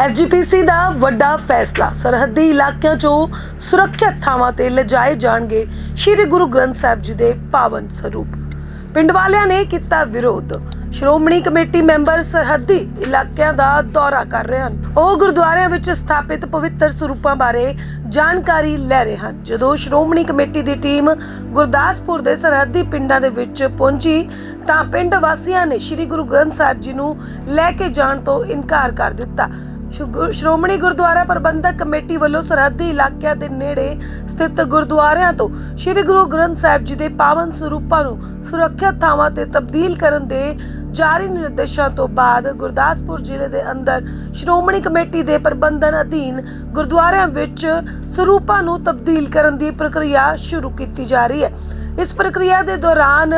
SGPC ਦਾ ਵੱਡਾ ਫੈਸਲਾ। ਸਰਹੱਦੀ ਇਲਾਕਿਆਂ 'ਚੋਂ ਸੁਰੱਖਿਅਤ ਥਾਵਾਂ ਤੇ ਲਿਜਾਏ ਜਾਣਗੇ ਸ੍ਰੀ ਗੁਰੂ ਗ੍ਰੰਥ ਸਾਹਿਬ ਜੀ ਦੇ ਪਾਵਨ ਸਰੂਪ। ਪਿੰਡ ਵਾਲਿਆਂ ਨੇ ਕੀਤਾ ਵਿਰੋਧ। ਸ਼੍ਰੋਮਣੀ ਕਮੇਟੀ ਮੈਂਬਰ ਸਰਹੱਦੀ ਇਲਾਕਿਆਂ ਦਾ ਦੌਰਾ ਕਰ ਰਹੇ ਹਨ। ਉਹ ਗੁਰਦੁਆਰਿਆਂ ਵਿੱਚ ਸਥਾਪਿਤ ਪਵਿੱਤਰ ਸਰੂਪਾਂ ਬਾਰੇ ਜਾਣਕਾਰੀ ਲੈ ਰਹੇ ਹਨ। ਜਦੋਂ ਸ਼੍ਰੋਮਣੀ ਕਮੇਟੀ ਦੀ ਟੀਮ ਗੁਰਦਾਸਪੁਰ ਦੇ ਸਰਹੱਦੀ ਪਿੰਡਾਂ ਦੇ ਵਿੱਚ ਪਹੁੰਚੀ, ਤਾਂ ਪਿੰਡ ਵਾਸੀਆਂ ਨੇ ਸ੍ਰੀ ਗੁਰੂ ਗ੍ਰੰਥ ਸਾਹਿਬ ਜੀ ਨੂੰ ਲੈ ਕੇ ਜਾਣ ਤੋਂ ਇਨਕਾਰ ਕਰ ਦਿੱਤਾ। ਸ਼੍ਰੋਮਣੀ ਗੁਰਦੁਆਰਾ ਪ੍ਰਬੰਧਕ ਕਮੇਟੀ ਵੱਲੋਂ ਸਰਹੱਦੀ ਇਲਾਕਿਆਂ ਦੇ ਨੇੜੇ ਸਥਿਤ ਗੁਰਦੁਆਰਿਆਂ ਤੋਂ ਸ੍ਰੀ ਗੁਰੂ ਗ੍ਰੰਥ ਸਾਹਿਬ ਜੀ ਦੇ ਪਾਵਨ ਸਰੂਪਾਂ ਨੂੰ ਸੁਰੱਖਿਅਤ ਥਾਵਾਂ ਤੇ ਤਬਦੀਲ ਕਰਨ ਦੇ ਜਾਰੀ ਨਿਰਦੇਸ਼ਾਂ ਤੋਂ ਬਾਅਦ ਗੁਰਦਾਸਪੁਰ ਜ਼ਿਲ੍ਹੇ ਦੇ ਅੰਦਰ ਸ਼੍ਰੋਮਣੀ ਕਮੇਟੀ ਦੇ ਪ੍ਰਬੰਧਨ ਅਧੀਨ ਗੁਰਦੁਆਰਿਆਂ ਵਿੱਚ ਸਰੂਪਾਂ ਨੂੰ ਤਬਦੀਲ ਕਰਨ ਦੀ ਪ੍ਰਕਿਰਿਆ ਸ਼ੁਰੂ ਕੀਤੀ ਜਾ ਰਹੀ ਹੈ। ਇਸ ਪ੍ਰਕਿਰਿਆ ਦੇ ਦੌਰਾਨ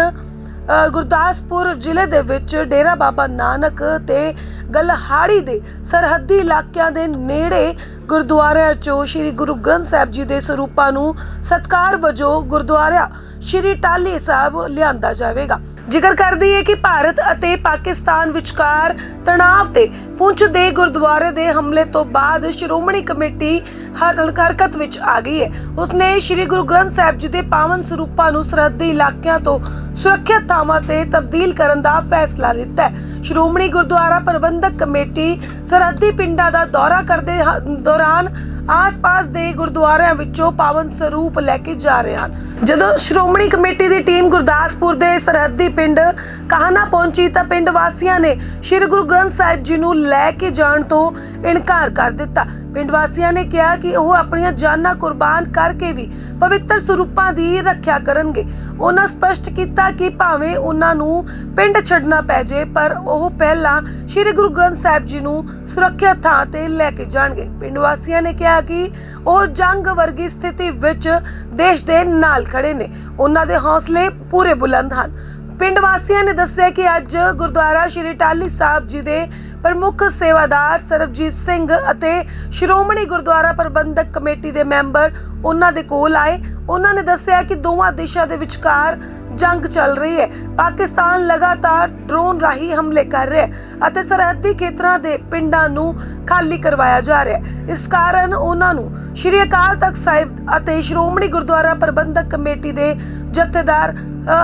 ਗੁਰਦਾਸਪੁਰ ਜ਼ਿਲ੍ਹੇ ਦੇ ਵਿੱਚ ਡੇਰਾ ਬਾਬਾ ਨਾਨਕ ਤੇ ਗਲਹਾੜੀ ਦੇ ਸਰਹੱਦੀ ਇਲਾਕਿਆਂ ਦੇ ਨੇੜੇ ਗੁਰਦੁਆਰਿਆਂ 'ਚੋਂ ਸ੍ਰੀ ਗੁਰੂ ਗ੍ਰੰਥ ਸਾਹਿਬ ਜੀ ਦੇ ਸਰੂਪਾਂ ਨੂੰ ਸਤਕਾਰ ਵਜੋਂ ਗੁਰਦੁਆਰਾ ਸ੍ਰੀ ਟਾਲੀ ਸਾਹਿਬ ਲਿਆਂਦਾ ਜਾਵੇਗਾ। ਜ਼ਿਕਰ ਕਰਦੀ ਹੈ ਕਿ ਭਾਰਤ ਅਤੇ ਪਾਕਿਸਤਾਨ ਵਿਚਕਾਰ ਤਣਾਅ ਤੇ ਪੁੰਛ ਦੇ ਗੁਰਦੁਆਰੇ ਦੇ ਹਮਲੇ ਤੋਂ ਬਾਅਦ ਸ਼੍ਰੋਮਣੀ ਕਮੇਟੀ ਹਰ ਹਰਕਤ ਵਿੱਚ ਆ ਗਈ ਹੈ ਉਸਨੇ ਸ੍ਰੀ ਗੁਰੂ ਗ੍ਰੰਥ ਸਾਹਿਬ ਜੀ ਦੇ ਪਾਵਨ ਸਰੂਪਾਂ ਨੂੰ ਸਰਹੱਦੀ ਇਲਾਕਿਆਂ ਤੋਂ ਸੁਰੱਖਿਅਤ ਥਾਵਾਂ ਤੇ ਤਬਦੀਲ ਕਰਨ ਦਾ ਫੈਸਲਾ ਲਿੱਤਾ ਹੈ ਸ਼੍ਰੋਮਣੀ ਗੁਰਦੁਆਰਾ ਪ੍ਰਬੰਧਕ ਕਮੇਟੀ ਸਰਹੱਦੀ ਪਿੰਡਾਂ ਦਾ ਦੌਰਾ ਕਰਦੇ ਦੌਰਾਨ ਆਸ-ਪਾਸ ਦੇ ਗੁਰਦੁਆਰਿਆਂ ਵਿੱਚੋਂ ਪਾਵਨ ਸਰੂਪ ਲੈ ਕੇ ਜਾ ਰਹੇ ਹਨ। ਜਦੋਂ ਸ਼੍ਰੋਮਣੀ ਕਮੇਟੀ ਦੀ ਟੀਮ ਗੁਰਦਾਸਪੁਰ ਦੇ ਸਰਹੱਦੀ ਪਿੰਡ ਕਾਹਨਾ ਪਹੁੰਚੀ ਤਾਂ ਪਿੰਡ ਵਾਸੀਆਂ ਨੇ ਸ੍ਰੀ ਗੁਰੂ ਗ੍ਰੰਥ ਸਾਹਿਬ ਜੀ ਨੂੰ ਲੈ ਕੇ ਜਾਣ ਤੋਂ ਇਨਕਾਰ ਕਰ ਦਿੱਤਾ। ਪਿੰਡ ਵਾਸੀਆਂ ਨੇ ਕਿਹਾ ਕਿ ਉਹ ਆਪਣੀਆਂ ਜਾਨਾਂ ਕੁਰਬਾਨ ਕਰਕੇ ਵੀ ਪਵਿੱਤਰ ਸਰੂਪਾਂ ਦੀ ਰੱਖਿਆ ਕਰਨਗੇ। ਉਹਨਾਂ ਸਪਸ਼ਟ ਕੀਤਾ ਕਿ ਭਾਵੇਂ ਉਹਨਾਂ ਨੂੰ ਪਿੰਡ ਛੱਡਣਾ ਪੈ ਜੇ, ਪਰ ਉਹ ਪਹਿਲਾਂ ਸ੍ਰੀ ਗੁਰੂ ਗ੍ਰੰਥ ਸਾਹਿਬ ਜੀ ਨੂੰ ਸੁਰੱਖਿਅਤ ਥਾਂ ਤੇ ਲੈ ਕੇ ਜਾਣਗੇ। ਪਿੰਡ ਵਾਸੀਆਂ ਨੇ ਕਿਹਾ ਕਿ ਉਹ ਜੰਗ ਵਰਗੀ ਸਥਿਤੀ ਵਿੱਚ ਦੇਸ਼ ਦੇ ਨਾਲ ਖੜੇ ਨੇ। ਉਹਨਾਂ ਦੇ ਹੌਸਲੇ ਪੂਰੇ ਬੁਲੰਦ ਹਨ। ਪਿੰਡ ਵਾਸੀਆਂ ਨੇ ਦੱਸਿਆ ਕਿ ਅੱਜ ਗੁਰਦੁਆਰਾ ਸ਼੍ਰੀ ਟਾਲੀ ਸਾਹਿਬ ਜੀ ਦੇ ਪ੍ਰਮੁੱਖ ਸੇਵਾਦਾਰ ਸਰਬਜੀਤ ਸਿੰਘ ਅਤੇ ਸ਼੍ਰੋਮਣੀ ਗੁਰਦੁਆਰਾ ਪ੍ਰਬੰਧਕ ਕਮੇਟੀ ਦੇ ਮੈਂਬਰ ਉਹਨਾਂ ਦੇ ਕੋਲ ਆਏ। ਉਹਨਾਂ ਨੇ ਦੱਸਿਆ ਕਿ ਦੋਵਾਂ ਦੇਸ਼ਾਂ ਦੇ ਵਿਚਕਾਰ ਜੰਗ ਚੱਲ ਰਹੀ ਹੈ। ਪਾਕਿਸਤਾਨ ਲਗਾਤਾਰ ਡਰੋਨ ਰਾਹੀਂ ਹਮਲੇ ਕਰ ਰਿਹਾ ਹੈ ਅਤੇ ਸਰਹੱਦੀ ਖੇਤਰਾਂ ਦੇ ਪਿੰਡਾਂ ਨੂੰ ਖਾਲੀ ਕਰਵਾਇਆ ਜਾ ਰਿਹਾ ਹੈ। ਇਸ ਕਾਰਨ ਉਹਨਾਂ ਨੂੰ ਸ਼੍ਰੀ ਅਕਾਲ ਤਖਤ ਸਾਹਿਬ ਅਤੇ ਸ਼੍ਰੋਮਣੀ ਗੁਰਦੁਆਰਾ ਪ੍ਰਬੰਧਕ ਕਮੇਟੀ ਦੇ ਜਥੇਦਾਰ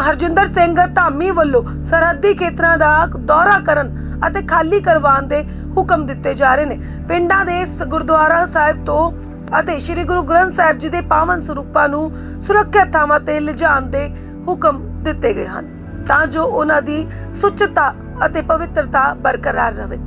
ਹਰਜਿੰਦਰ ਸਿੰਘ ਧਾਮੀ ਵੱਲੋਂ ਸਰਹੱਦੀ ਖੇਤਰਾਂ ਦਾ ਦੌਰਾ ਕਰਨ ਅਤੇ ਖਾਲੀ ਕਰਵਾਉਣ ਦੇ ਹੁਕਮ ਦਿੱਤੇ ਜਾ ਰਹੇ ਨੇ। ਪਿੰਡਾਂ ਦੇ ਗੁਰਦੁਆਰਾ ਸਾਹਿਬ ਤੋਂ ਅਤੇ ਸ੍ਰੀ ਗੁਰੂ ਗ੍ਰੰਥ ਸਾਹਿਬ ਜੀ ਦੇ ਪਾਵਨ ਸਰੂਪਾਂ ਨੂੰ ਸੁਰੱਖਿਅਤ ਥਾਵਾਂ ਤੇ ਲਿਜਾਣ ਦੇ ਹੁਕਮ ਦਿੱਤੇ ਗਏ ਹਨ ਤਾਂ ਜੋ ਉਹਨਾਂ ਦੀ ਸੁੱਚਤਾ ਅਤੇ ਪਵਿੱਤਰਤਾ ਬਰਕਰਾਰ ਰਹੇ।